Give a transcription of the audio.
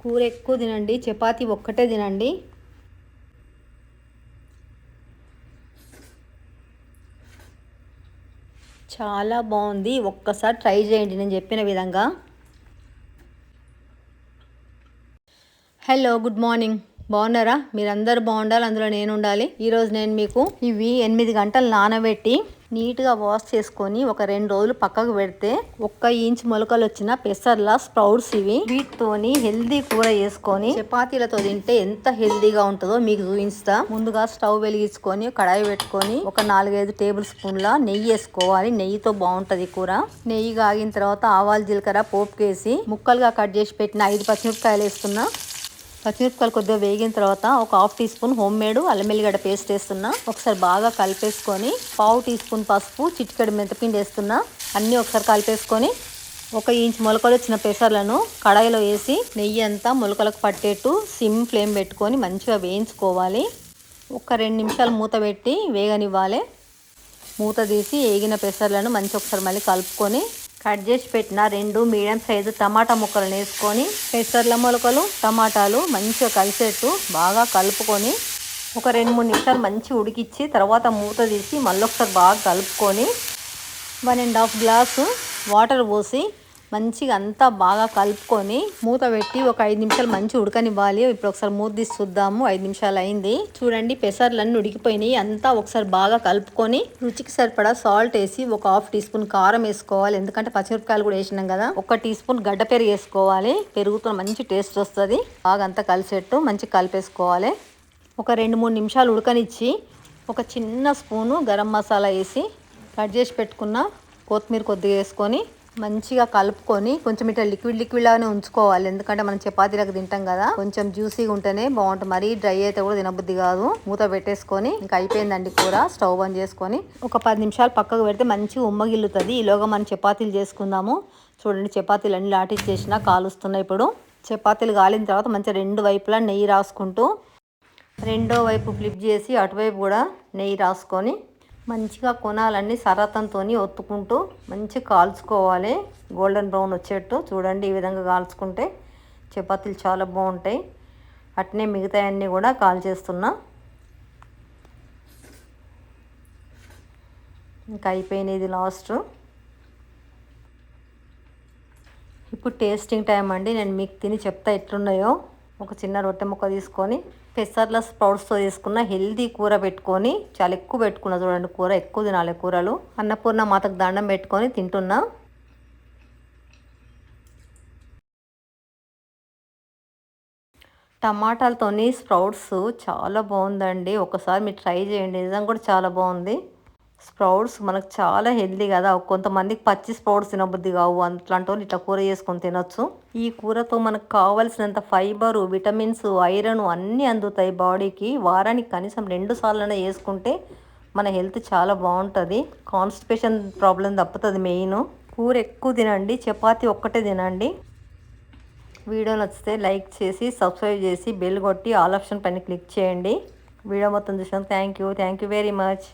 కూర ఎక్కువ తినండి చపాతి ఒక్కటే తినండి. చాలా బాగుంది ఒక్కసారి ట్రై చేయండి నేను చెప్పిన విధంగా. Hello good morning. బాగున్నారా? మీరందరూ బాగుండాలి అందులో నేను ఉండాలి. ఈరోజు నేను మీకు ఇవి ఎనిమిది గంటలు నానబెట్టి నీట్గా వాష్ చేసుకొని ఒక రెండు రోజులు పక్కకు పెడితే ఒక్క ఇంచ్ మొలకలు వచ్చిన పెసర్ల స్ప్రౌట్స్ ఇవి. వీటితోని హెల్దీ కూర చేసుకొని చపాతీలతో తింటే ఎంత హెల్దీగా ఉంటుందో మీకు చూపిస్తా. ముందుగా స్టవ్ వెలిగించుకొని కడాయి పెట్టుకొని ఒక నాలుగైదు టేబుల్ స్పూన్ల నెయ్యి వేసుకోవాలి. నెయ్యితో బాగుంటది కూర. నెయ్యి కాగిన తర్వాత ఆవాలు జీలకర్ర పోపుకేసి ముక్కలుగా కట్ చేసి పెట్టిన ఐదు పచ్చిమిరపకాయలు వేసుకున్నా పచ్చిమిరపకాయలు కొద్దిగా వేగిన తర్వాత ఒక half teaspoon homemade అల్లమెల్లిగడ్డ పేస్ట్ వేస్తున్నా. ఒకసారి బాగా కలిపేసుకొని పావు టీ స్పూన్ పసుపు చిటికెడు మెంతపిండి వేస్తున్నా. అన్నీ ఒకసారి కలిపేసుకొని ఒక ఇంచ్ మొలకలు వచ్చిన పెసర్లను కడాయిలో వేసి నెయ్యి అంతా మొలకలకు పట్టేట్టు సిమ్ ఫ్లేమ్ పెట్టుకొని మంచిగా వేయించుకోవాలి. ఒక రెండు నిమిషాలు మూత పెట్టి వేగనివ్వాలి. మూత తీసి వేగిన పెసర్లను మంచి ఒకసారి మళ్ళీ కలుపుకొని కట్ చేసి పెట్టిన రెండు మీడియం సైజు టమాటా ముక్కలు వేసుకొని పెసర్ల మొలకలు టమాటాలు మంచిగా కలిసేట్టు బాగా కలుపుకొని ఒక రెండు మూడు నిమిషాలు మంచి ఉడికిచ్చి తర్వాత మూత తీసి మళ్ళీ ఒకసారి బాగా కలుపుకొని one and half glass water పోసి మంచిగా అంతా బాగా కలుపుకొని మూత పెట్టి ఒక ఐదు నిమిషాలు మంచి ఉడకనివ్వాలి. ఇప్పుడు ఒకసారి మూత తీసి చూద్దాము. ఐదు నిమిషాలు అయింది. చూడండి పెసర్లన్నీ ఉడికిపోయినాయి. అంతా ఒకసారి బాగా కలుపుకొని రుచికి సరిపడా సాల్ట్ వేసి ఒక హాఫ్ టీ స్పూన్ కారం వేసుకోవాలి. ఎందుకంటే పచ్చిమిరపకాయలు కూడా వేసినాం కదా. ఒక టీ స్పూన్ గడ్డ పెరుగు వేసుకోవాలి. పెరుగుతో మంచి టేస్ట్ వస్తుంది. బాగా అంతా కలిసేట్టు మంచి కలిపేసుకోవాలి. ఒక రెండు మూడు నిమిషాలు ఉడకనిచ్చి ఒక చిన్న స్పూను గరం మసాలా వేసి కట్ చేసి పెట్టుకున్న కొత్తిమీర కొద్దిగా వేసుకొని మంచిగా కలుపుకొని కొంచెం ఇట్లా లిక్విడ్ లిక్విడ్ లాగానే ఉంచుకోవాలి. ఎందుకంటే మనం చపాతీలకు తింటాం కదా. కొంచెం జ్యూసీగా ఉంటేనే బాగుంటుంది. మరీ డ్రై అయితే కూడా తినబుద్ధి కాదు. మూత పెట్టేసుకొని ఇంకా అయిపోయిందండి కూర. స్టవ్ ఆన్ చేసుకొని ఒక పది నిమిషాలు పక్కకు పెడితే మంచిగా ఉమ్మగిల్లుతుంది. ఈలోగా మనం చపాతీలు చేసుకుందాము. చూడండి చపాతీలు అన్ని లాటిచ్చేసిన కాలుస్తున్నాయి ఇప్పుడు. చపాతీలు కాలిన తర్వాత మంచిగా రెండు వైపులా నెయ్యి రాసుకుంటూ రెండో వైపు ఫ్లిప్ చేసి అటువైపు కూడా నెయ్యి రాసుకొని మంచిగా కొనాలన్నీ సరతంతో ఒత్తుకుంటూ మంచి కాల్చుకోవాలి. గోల్డెన్ బ్రౌన్ వచ్చేట్టు చూడండి ఈ విధంగా కాల్చుకుంటే చపాతీలు చాలా బాగుంటాయి. అట్నే మిగతాయన్నీ కూడా కాల్చేస్తున్నా. ఇంకా అయిపోయినది ఇది లాస్ట్. ఇప్పుడు టేస్టింగ్ టైం అండి. నేను మీకు తిని చెప్తా ఎట్లున్నాయో. ఒక చిన్న రొట్టె ముక్క తీసుకొని పెసర్ల స్ప్రౌట్స్తో తీసుకున్న హెల్దీ కూర పెట్టుకొని చాలా ఎక్కువ పెట్టుకున్నా చూడండి కూర ఎక్కువ తినాలి కూరలు. అన్నపూర్ణ మాతకు దండం పెట్టుకొని తింటున్నా. టమాటాలతోని స్ప్రౌట్స్ చాలా బాగుందండి. ఒకసారి మీరు ట్రై చేయండి. నిజం కూడా చాలా బాగుంది. స్ప్రౌట్స్ మనకు చాలా హెల్దీ కదా. కొంతమందికి పచ్చి స్ప్రౌట్స్ తినబుద్ధి కావు. అట్లాంటి వాళ్ళు ఇట్లా కూర చేసుకొని తినొచ్చు. ఈ కూరతో మనకు కావలసినంత ఫైబరు విటమిన్స్ ఐరన్ అన్నీ అందుతాయి బాడీకి. వారానికి కనీసం రెండు సార్లైనా వేసుకుంటే మన హెల్త్ చాలా బాగుంటుంది. కాన్స్టిపేషన్ ప్రాబ్లం తప్పుతుంది మెయిన్. కూర ఎక్కువ తినండి. చపాతి ఒక్కటే తినండి. వీడియో నచ్చితే లైక్ చేసి సబ్స్క్రైబ్ చేసి బెల్ కొట్టి ఆల్ ఆప్షన్ పైన క్లిక్ చేయండి. వీడియో మొత్తం చూసినందుకు thank you. Thank you very much.